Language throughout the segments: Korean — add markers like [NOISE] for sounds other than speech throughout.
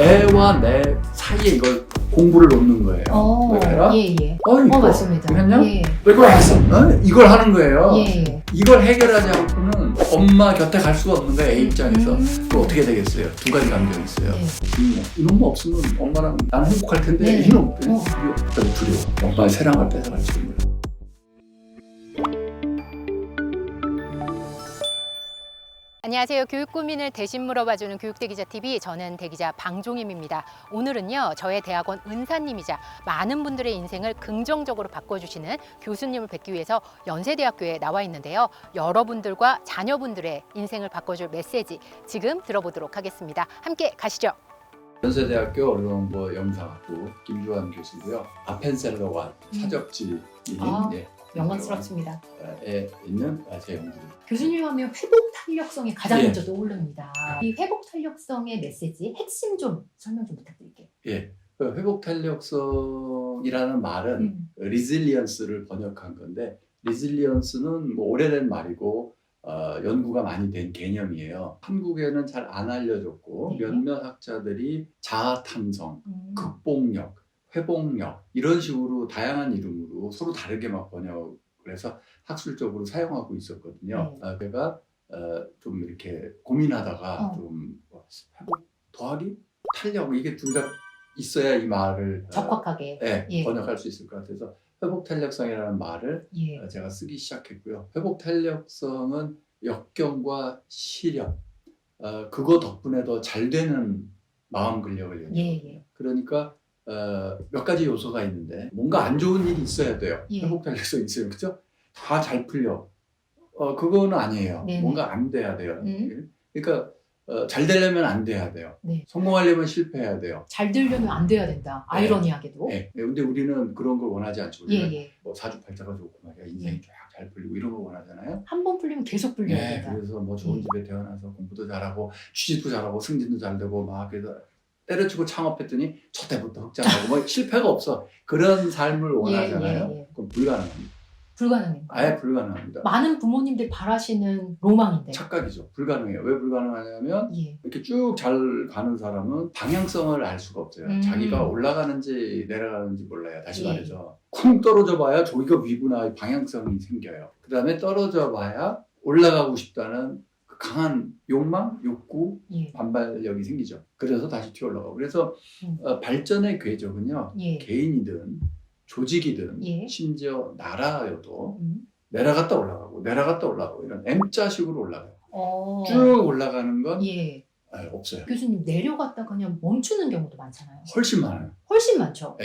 애와 내 사이에 이걸 공부를 놓는 거예요. 어, 왜 해라? 예, 예. 어, 이거 어, 맞습니다. 했냐? 예, 안 했어? 어? 이걸 하는 거예요. 예, 예. 이걸 해결하지 않고는 엄마 곁에 갈 수가 없는 거예요. A 입장에서. 음. 그 어떻게 되겠어요? 두 가지 감정이 있어요. 예. 음, 이놈 없으면 엄마랑 난 행복할 텐데 네. 이놈 어. 두려워. 엄마의 사랑을 뺏어갈지 몰라. 안녕하세요. 교육 고민을 대신 물어봐주는 교육대기자 TV 저는 대기자 방종임입니다. 오늘은요 저의 대학원 은사님이자 많은 분들의 인생을 긍정적으로 바꿔주시는 교수님을 뵙기 위해서 연세대학교에 나와 있는데요. 여러분들과 자녀분들의 인생을 바꿔줄 메시지 지금 들어보도록 하겠습니다. 함께 가시죠. 연세대학교 어린이정보 영상학부 김주환 교수고요. 아펜셀러와 사적지인 아, 예, 영광스럽습니다. 에 있는 제 연구입니다. 교수님 하면 회복 탄력성이 가장 예. 먼저 떠오릅니다. 이 회복 탄력성의 메시지 핵심 좀 설명 좀 부탁드릴게요. 예, 그 회복 탄력성이라는 말은 음. 리질리언스를 번역한 건데 리질리언스는 뭐 오래된 말이고 어, 연구가 많이 된 개념이에요. 한국에는 잘 안 알려졌고 네. 몇몇 학자들이 자아 탐성, 음. 극복력, 회복력 이런 식으로 다양한 이름으로 서로 다르게 막 번역을 해서 학술적으로 사용하고 있었거든요. 네. 아, 제가 어, 좀 이렇게 고민하다가 어. 좀 뭐, 회복 더하기 탄력 이게 둘 다 있어야 이 말을 어, 적확하게. 예, 예. 번역할 수 있을 것 같아서 회복 탄력성이라는 말을 예. 어, 제가 쓰기 시작했고요. 회복 탄력성은 역경과 시련 어, 그거 덕분에 더 잘 되는 마음 근력을 얘기해요. 예, 예. 그러니까 어, 몇 가지 요소가 있는데 뭔가 안 좋은 일이 있어야 돼요. 예. 회복 탄력성 있어요, 그렇죠? 다 잘 풀려. 어 그거는 아니에요. 네네. 뭔가 안 돼야 돼요. 음. 그러니까 어, 잘 되려면 안 돼야 돼요. 네. 성공하려면 실패해야 돼요. 잘 들려면 안 돼야 된다. 아이러니하게도. 예. 근데 우리는 그런 걸 원하지 않죠. 예, 우리는 예. 뭐 사주팔자가 좋고 말이야 인생이 예. 쫙잘 풀리고 이런 걸 원하잖아요. 한 번 풀리면 계속 풀려야 네, 된다. 그래서 뭐 좋은 예. 집에 태어나서 공부도 잘하고 취직도 잘하고 승진도 잘 되고 막 그래서 때려치고 창업했더니 첫 때부터 흑자하고 뭐 실패가 없어 그런 삶을 원하잖아요. 예, 예. 그건 불가능합니다. 불가능합니다. 아예 불가능합니다. 많은 부모님들 바라시는 로망인데. 착각이죠. 불가능해요. 왜 불가능하냐면 예. 이렇게 쭉 잘 가는 사람은 방향성을 알 수가 없어요. 음. 자기가 올라가는지 내려가는지 몰라요. 다시 예. 말해서 쿵 떨어져 봐야 조기가 위구나 방향성이 생겨요. 그 다음에 떨어져 봐야 올라가고 싶다는 그 강한 욕망, 욕구, 예. 반발력이 생기죠. 그래서 다시 튀어 올라가고. 그래서 음. 어, 발전의 궤적은요. 예. 개인이든 조직이든 예. 심지어 나라여도 음. 내려갔다 올라가고 내려갔다 올라가고 이런 M자식으로 올라가요. 어. 쭉 올라가는 건 예. 아, 없어요. 교수님 내려갔다 그냥 멈추는 경우도 많잖아요. 훨씬 많아요. 훨씬 많죠.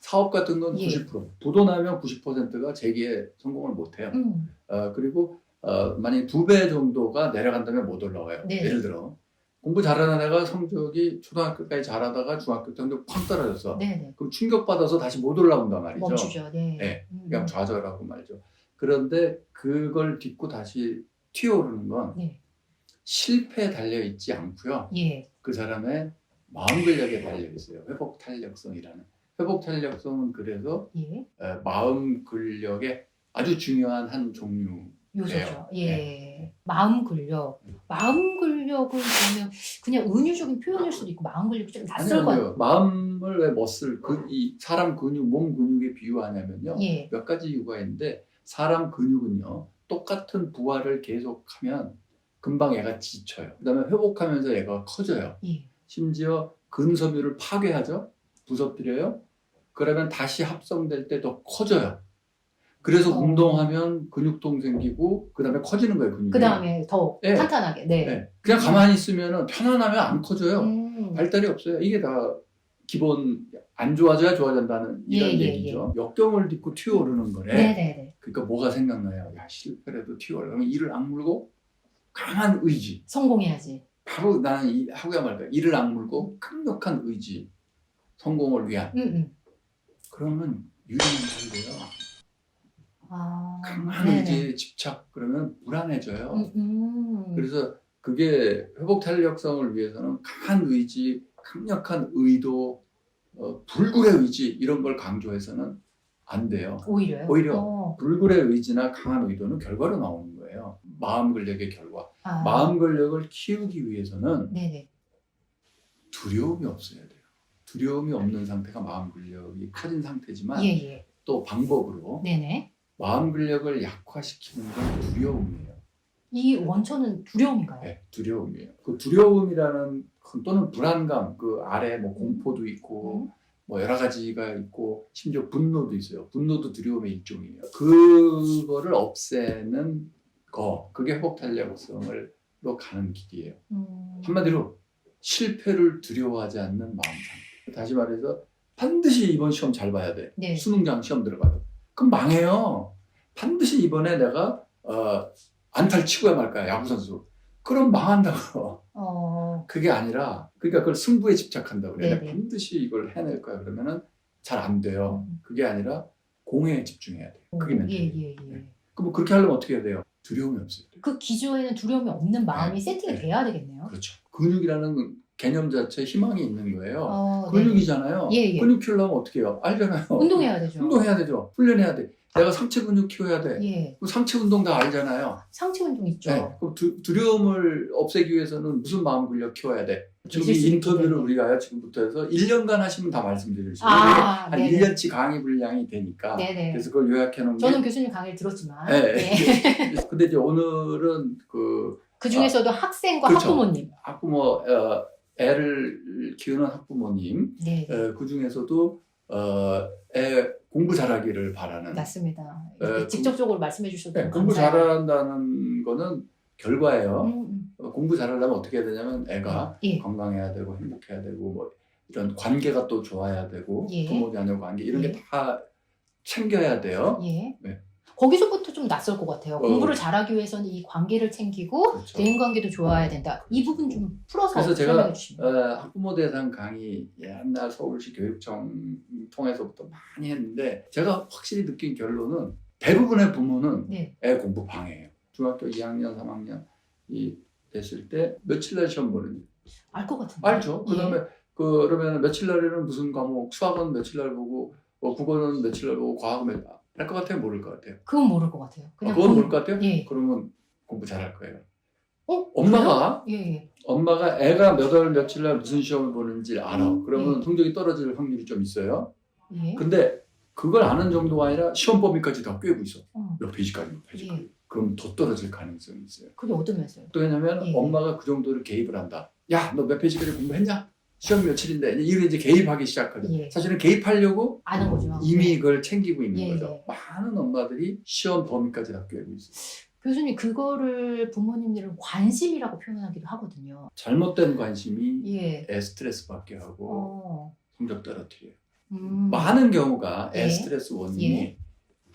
사업 같은 건 예. 90%. 부도 나면 90%가 재기에 성공을 못 해요. 음. 어, 그리고 어, 만약에 두 배 정도가 내려간다면 못 올라와요. 네. 예를 들어 공부 잘하는 애가 성적이 초등학교까지 잘하다가 중학교 때쾅 떨어졌어. 네네. 그럼 충격받아서 다시 못 올라온단 말이죠. 멈추죠. 네. 네. 음. 그냥 좌절하고 말죠. 그런데 그걸 딛고 다시 튀어오르는 건 네. 실패에 달려 있지 않고요. 예. 그 사람의 마음 근력에 달려 있어요. 회복 탄력성이라는. 회복 탄력성은 그래서 예. 어, 마음 근력의 아주 중요한 한 종류. 요소죠. 네. 예. 마음 근력. 음. 마음 근력은 그러면 그냥 은유적인 표현일 수도 있고 마음 근력이 좀 아니요, 낯설거든요. 아니요. 마음을 왜 멋을 그, 이 사람 근육, 몸 근육에 비유하냐면요. 예. 몇 가지 이유가 있는데 사람 근육은요 똑같은 부하를 계속하면 금방 얘가 지쳐요. 그다음에 회복하면서 얘가 커져요. 예. 심지어 근섬유를 파괴하죠. 부서뜨려요. 그러면 다시 합성될 때 더 커져요. 그래서 어. 운동하면 근육통 생기고 그다음에 커지는 거예요 근육이. 그 다음에 더 네. 탄탄하게. 네. 네. 그냥 가만히 있으면 편안하면 안 커져요. 음. 발달이 없어요. 이게 다 기본 안 좋아져야 좋아진다는 이런 예, 예, 얘기죠. 역경을 딛고 튀어오르는 거래. 네네네. 그러니까 뭐가 생각나요? 야 실패라도 튀어오르면 이를 악물고 강한 의지. 성공해야지. 바로 나는 이 하고야 말까 이를 악물고 강력한 의지. 성공을 위한. 음, 음. 그러면 유리는 잘 돼요. 아. 강한 네네. 의지에 집착 그러면 불안해져요. 음, 음. 그래서 그게 회복 탄력성을 위해서는 강한 의지, 강력한 의도, 어, 불굴의 의지 이런 걸 강조해서는 안 돼요. 오히려요. 오히려. 어. 불굴의 의지나 강한 의도는 결과로 나오는 거예요. 마음 근력의 결과. 아. 마음 근력을 키우기 위해서는 네네. 두려움이 없어야 돼요. 두려움이 없는 상태가 마음 근력이 커진 상태지만 예, 예. 또 방법으로 네네. 마음 근력을 약화시키는 건 두려움이에요. 이 원천은 두려움인가요? 네, 두려움이에요. 그 두려움이라는 건 또는 불안감 그 아래 뭐 공포도 있고 음. 뭐 여러 가지가 있고 심지어 분노도 있어요. 분노도 두려움의 일종이에요. 그거를 없애는 거 그게 회복 탄력성을로 가는 길이에요. 음. 한마디로 실패를 두려워하지 않는 마음 상태. 다시 말해서 반드시 이번 시험 잘 봐야 돼. 네. 수능장 시험 들어가도. 그럼 망해요. 반드시 이번에 내가 어, 안타를 치고야 말 거야 야구 선수. 그럼 망한다고. 어. 그게 아니라 그러니까 그걸 승부에 집착한다고 그래. 내가 반드시 이걸 해낼 거야 그러면은 잘 안 돼요. 음. 그게 아니라 공에 집중해야 돼요. 그게 예, 멘탈이에요. 예, 예. 네. 그럼 그렇게 하려면 어떻게 해야 돼요? 두려움이 없어야 돼요. 그 기조에는 두려움이 없는 마음이 네. 세팅이 네. 돼야 되겠네요. 그렇죠. 근육이라는 개념 자체에 희망이 있는 거예요. 어, 네. 근육이잖아요. 예, 예. 근육 키우려면 어떻게 해요? 알잖아요. 운동해야 되죠. 운동해야 되죠. 훈련해야 돼. 내가 상체 근육 키워야 돼. 예. 그 상체 운동 다 알잖아요. 상체 운동 있죠. 네. 그럼 두, 두려움을 없애기 위해서는 무슨 마음 근력 키워야 돼? 지금 인터뷰를 있겠네요. 우리가 지금부터 해서 1년간 하시면 다 말씀드릴 수 있어요. 아, 한 네네. 1년치 강의 분량이 되니까. 네네. 그래서 그걸 요약해 놓은 게. 저는 교수님 강의를 들었지만 네. 네. [LAUGHS] 근데 이제 오늘은 그 그 중에서도 학생과 그렇죠. 학부모님. 학부모, 어, 애를 키우는 학부모님, 네, 네. 그 중에서도 어, 애 공부 잘하기를 바라는. 맞습니다. 네, 이렇게 그- 직접적으로 말씀해 주셔서 네, 공부. 잘한다는 거는 결과예요. 음, 음. 어, 공부 잘하려면 어떻게 해야 되냐면 애가 예. 건강해야 되고 행복해야 되고 뭐 이런 관계가 또 좋아야 되고 예. 부모 자녀 관계 이런 예. 게다 챙겨야 돼요. 예. 네. 거기서부터 좀 낯설 것 같아요. 어. 공부를 잘하기 위해서는 이 관계를 챙기고 그렇죠. 대인 관계도 좋아야 된다. 이 부분 좀 풀어서 그래서 제가, 설명해 주시면. 어, 학부모 대상 강의 옛날 서울시 교육청 통해서부터 많이 했는데 제가 확실히 느낀 결론은 대부분의 부모는 네. 애 공부 방해해요. 중학교 2학년, 3학년 이 됐을 때 며칠 날 시험 보는지 알 것 같은데. 알죠. 예. 그다음에 그 그러면 며칠 날에는 무슨 과목 수학은 며칠 날 보고 어, 국어는 며칠 날 보고 과학은 할 것 같아요, 모를 것 같아요. 그건 모를 것 같아요. 아, 그건 공- 모를 것 같아요. 예. 그러면 공부 잘할 거예요. 어? 엄마가? 예, 예. 엄마가 애가 몇 월 며칠 날 무슨 시험을 보는지 알아. 음, 그러면 성적이 떨어질 확률이 좀 있어요. 예. 근데 그걸 아는 정도가 아니라 시험 범위까지 다 꿰고 있어. 어. 몇 페이지까지, 몇 페이지까지. 예. 그럼 더 떨어질 가능성이 있어요. 그게 얻으면서요. 또 왜냐면 예. 엄마가 그 정도를 개입을 한다. 야, 너 몇 페이지까지 공부했냐? 시험 며칠인데 이걸 이제 개입하기 시작하거든. 예. 사실은 개입하려고 아는 거죠. 이미 네. 그걸 챙기고 있는 예, 거죠. 예. 많은 엄마들이 시험 범위까지 다 꿰고 있어. 교수님 그거를 부모님들은 관심이라고 표현하기도 하거든요. 잘못된 관심이 예. 애 스트레스 받게 하고 어. 성적 떨어뜨려요. 음. 많은 경우가 애 예. 스트레스 원인이 예.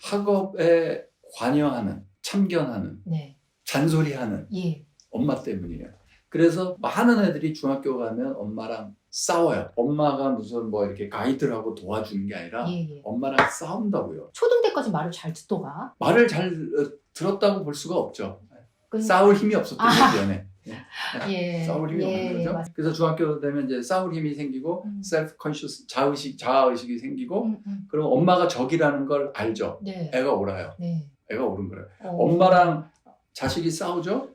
학업에 관여하는, 참견하는, 네. 잔소리하는 예. 엄마 때문이에요. 그래서 많은 애들이 중학교 가면 엄마랑 싸워요. 엄마가 무슨 뭐 이렇게 가이드를 하고 도와주는 게 아니라 예, 예. 엄마랑 싸운다고요. 초등 때까지 말을 잘 듣더가. 말을 잘 어, 들었다고 볼 수가 없죠. 그- 싸울 힘이 없었던 아. 거죠, 연애. [LAUGHS] 예. 싸울 힘이 예, 없는 거죠. 맞- 그래서 중학교 되면 이제 싸울 힘이 생기고 음. 셀프 컨셔스 자의식 자아의식이 생기고 음, 음. 그럼 엄마가 적이라는 걸 알죠. 네. 애가 옳아요. 네. 애가 옳은 거예요. 어. 엄마랑 자식이 싸우죠?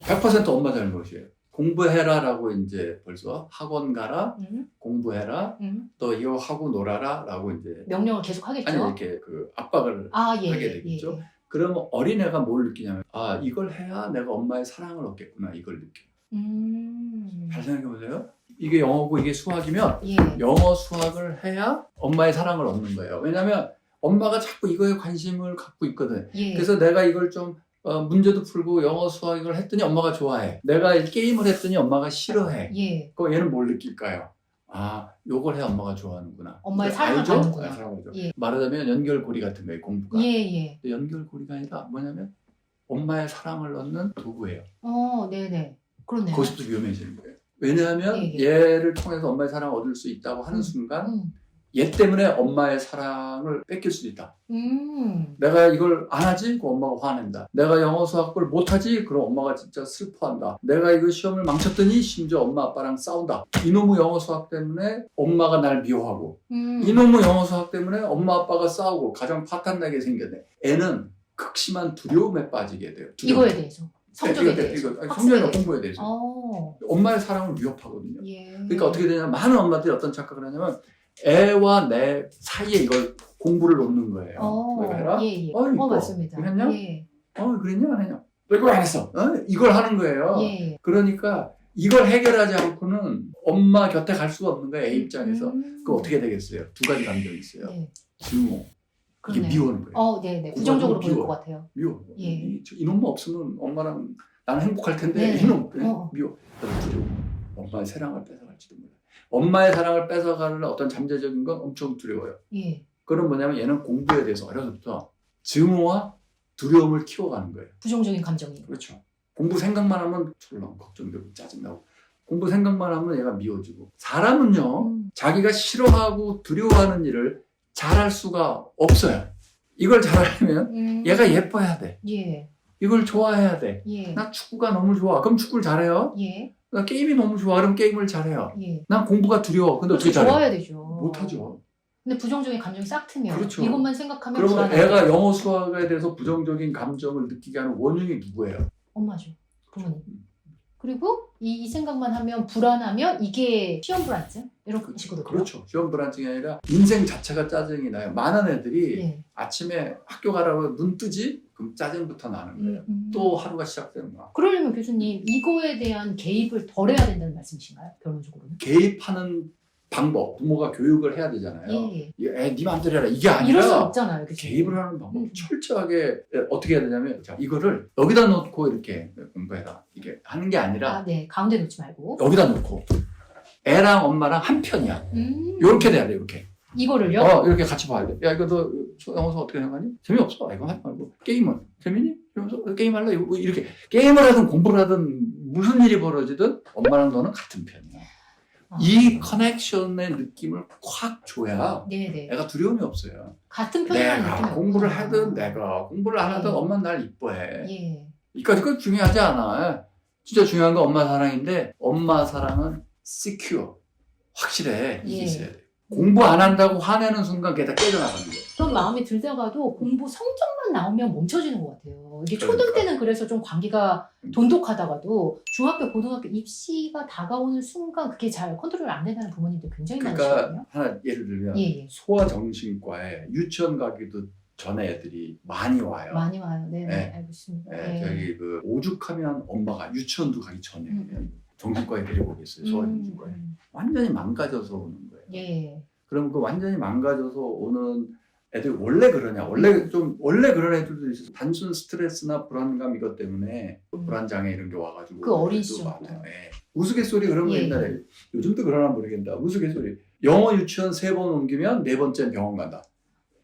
100% 엄마 잘못이에요. 공부해라 라고 이제 벌써 학원 가라, 음, 공부해라, 음. 또 이거 하고 놀아라 라고 이제 명령을 계속 하겠죠. 아니 이렇게 그 압박을 아, 예. 하게 예, 되겠죠. 예. 그러면 어린애가 뭘 느끼냐면 아 이걸 해야 내가 엄마의 사랑을 얻겠구나 이걸 느껴. 음. 잘 생각해 보세요. 이게 영어고 이게 수학이면 예. 영어 수학을 해야 엄마의 사랑을 얻는 거예요. 왜냐하면 엄마가 자꾸 이거에 관심을 갖고 있거든. 예. 그래서 내가 이걸 좀 어, 문제도 풀고 영어 수학 이걸 했더니 엄마가 좋아해. 내가 이 게임을 했더니 엄마가 싫어해. 예. 그럼 얘는 뭘 느낄까요? 아, 요걸 해 엄마가 좋아하는구나. 엄마의 사랑을 알죠? 받는구나. 아. 예. 말하자면 연결고리 같은 거예요, 공부가. 예, 예. 근데 연결고리가 아니라 뭐냐면 엄마의 사랑을 얻는 도구예요. 어, 네, 네. 그렇네요. 거기서부터 위험해지는 거예요. 왜냐하면 예, 예. 얘를 통해서 엄마의 사랑을 얻을 수 있다고 하는 음. 순간 음. 얘 때문에 엄마의 사랑을 뺏길 수도 있다. 음. 내가 이걸 안 하지? 그럼 엄마가 화낸다. 내가 영어 수학을 못 하지? 그럼 엄마가 진짜 슬퍼한다. 내가 이거 시험을 망쳤더니 심지어 엄마 아빠랑 싸운다. 이놈의 영어 수학 때문에 엄마가 날 미워하고 음. 이놈의 영어 수학 때문에 엄마 아빠가 싸우고 가정 파탄나게 생겼네. 애는 극심한 두려움에 빠지게 돼요. 두려움. 이거에 대해서. 성적에 이거, 대해서. 이거, 성적이나. 공부에 대해서. 어. 엄마의 사랑을 위협하거든요. 예. 그러니까 어떻게 되냐 많은 엄마들이 어떤 착각을 하냐면 애와 내 사이에 이걸 공부를 놓는 거예요. 어. 너가 해라. 예, 예. 어, 이뻐. 맞습니다. 했냐? 예. 어 그랬냐 안 했냐? 너 이거 안 했어. 어? 이걸 하는 거예요. 예. 그러니까 이걸 해결하지 않고는 엄마 곁에 갈 수가 없는 거예요. 애 입장에서. 음. 그 어떻게 되겠어요? 두 가지 감정이 있어요. 네. 증오. 이게 그러네요. 미워하는 거예요. 어, 네, 네. 부정적으로 보일 것. 같아요. 미워. 예. 이, 저 이놈만 없으면 엄마랑 나는 행복할 텐데 네. 이놈 어. 미워. 두려워. 엄마의 사랑을 몰라. 엄마의 사랑을 뺏어가는 어떤 잠재적인 건 엄청 두려워요. 예. 그건 뭐냐면 얘는 공부에 대해서 어려서부터 증오와 두려움을 키워가는 거예요. 부정적인 감정이. 그렇죠. 공부 생각만 하면 졸라 걱정되고 짜증나고 공부 생각만 하면 얘가 미워지고 사람은요 음. 자기가 싫어하고 두려워하는 일을 잘할 수가 없어요. 이걸 잘하려면 음. 얘가 예뻐야 돼. 예. 이걸 좋아해야 돼. 예. 나 축구가 너무 좋아. 그럼 축구를 잘해요. 예. 나 게임이 너무 좋아. 그럼 게임을 잘해요. 예. 난 공부가 두려워. 근데 어떻게 그렇죠. 잘해? 좋아야 되죠. 못하죠. 근데 부정적인 감정이 싹 트면 그렇죠. 이것만 생각하면 그러면 불안해요. 애가 영어 수학에 대해서 부정적인 감정을 느끼게 하는 원흉이 누구예요? 엄마죠. 부모님. 그리고 이, 이 생각만 하면 불안하면 이게 시험 불안증 이런 식으로 그렇죠. 시험 불안증이 아니라 인생 자체가 짜증이 나요. 많은 애들이 예. 아침에 학교 가라고 눈 뜨지? 그럼 짜증부터 나는 거예요. 음, 음. 또 하루가 시작되는 거야. 그러려면 교수님 이거에 대한 개입을 덜 해야 된다는 말씀이신가요? 결론적으로는? 개입하는 방법, 부모가 교육을 해야 되잖아요. 예. 이 애, 네 마음대로 해라. 이게 이럴 수 아니라 없잖아요. 교수님. 개입을 하는 방법. 음. 철저하게 어떻게 해야 되냐면, 자, 이거를 여기다 놓고 이렇게 공부해라. 이게 하는 게 아니라 아, 네. 가운데 놓지 말고. 여기다 놓고 애랑 엄마랑 한 편이야. 음. 이렇게 돼야 돼, 이렇게. 이거를요? 어, 이렇게 같이 봐야 돼. 야, 이거 너 영어 수업 어떻게 생각하니? 재미없어. 이거 하지 말고. 게임은? 재밌니? 이러면서 게임할래? 뭐 이렇게. 게임을 하든 공부를 하든 무슨 일이 벌어지든 엄마랑 너는 같은 편이야. 아. 이 커넥션의 느낌을 확 줘야 네네. 애가 두려움이 없어요. 같은 편이라는 내가 느낌이 공부를 없구나. 하든 내가 공부를 안 하든 네. 엄마는 날 이뻐해. 예. 그러니까 그거 중요하지 않아. 진짜 중요한 건 엄마 사랑인데 엄마 사랑은 secure. 확실해. 이게 예. 있어야 돼. 공부 안 한다고 화내는 순간 걔 다 깨져나가는 거야. 그런 마음이 들다가도 공부 성적만 나오면 멈춰지는 것 같아요. 이게 초등 그러니까. 때는 그래서 좀 관계가 음. 돈독하다가도 중학교, 고등학교 입시가 다가오는 순간 그게 잘 컨트롤 안 된다는 부모님들 굉장히 그러니까 많으시거든요. 하나 예를 들면 예, 예. 소아정신과에 유치원 가기도 전에 애들이 많이 와요. 많이 와요. 네, 네, 네. 알고 있습니다. 예, 예. 저기 그 오죽하면 엄마가 유치원도 가기 전에 음. 정신과에 데리고 오겠어요. 소아정신과에 음, 완전히 망가져서 오는 거예요. 예. 그럼 그 완전히 망가져서 오는 애들 원래 그러냐? 원래 좀 원래 그런 애들도 있어서 단순 스트레스나 불안감 이것 때문에 음. 불안 장애 이런 게 와가지고 그 어린. 많아요. 예. 우스갯소리 그런 거 예. 옛날에 요즘도 그러나 모르겠다. 우스갯소리 영어 유치원 세 번 옮기면 네 번째 병원 간다.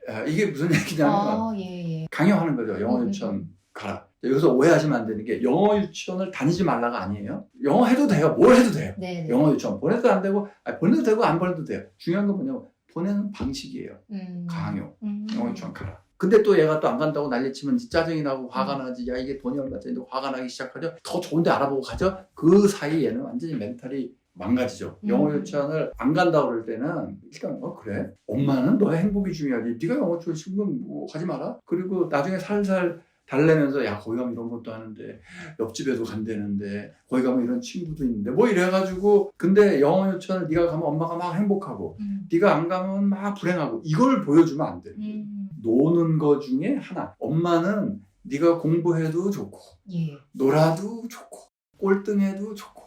아, 이게 무슨 얘기냐면 아, 예, 예. 강요하는 거죠. 영어 음, 유치원 가라. 여기서 오해하시면 안 되는 게 영어 유치원을 다니지 말라가 아니에요. 영어 해도 돼요. 뭘 해도 돼요. 네, 네. 영어 유치원 보내도 안 되고 아니, 보내도 되고 안 보내도 돼요. 중요한 건 뭐냐면 보내는 방식이에요. 음. 강요. 음. 영어 유치원 가라. 근데 또 얘가 또 안 간다고 난리치면 짜증이 나고 음. 화가 나지. 야 이게 돈이 얼마짜리인데 화가 나기 시작하죠. 더 좋은데 알아보고 가죠. 그 사이 얘는 완전히 멘탈이 망가지죠. 음. 영어 유치원을 안 간다고 그럴 때는 일단 어 그래? 엄마는 너의 행복이 중요하지. 네가 영어 유치원 신분 뭐 하지 마라. 그리고 나중에 살살 달래면서 야 거기 가면 이런 것도 하는데 옆집에도 간대는데 거기 가면 이런 친구도 있는데 뭐 이래가지고 근데 영어 유치원을 네가 가면 엄마가 막 행복하고 음. 네가 안 가면 막 불행하고 이걸 보여주면 안 돼. 음. 노는 거 중에 하나. 엄마는 네가 공부해도 좋고 예. 놀아도 좋고 꼴등해도 좋고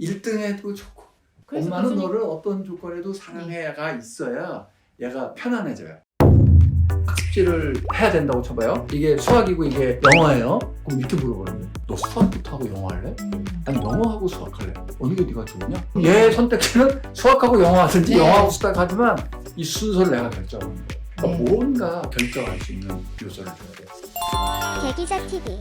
1등해도 좋고 엄마는 교수님- 너를 어떤 조건에도 사랑해가 있어야 얘가 편안해져요. 학습지를 해야 된다고 쳐봐요. 이게 수학이고 이게 영어예요. 그럼 이렇게 물어보는 거예요. 너 수학부터 하고 영어 할래? 음. 아니 영어하고 수학할래. 어느 게 네가 좋으냐? 얘 선택지는 수학하고 영어 하든지 네. 영어하고 수학 하지만 이 순서를 내가 결정하는 거예요. 그러니까 네. 뭔가 결정할 수 있는 요소를 줘야 돼요. 대기자 TV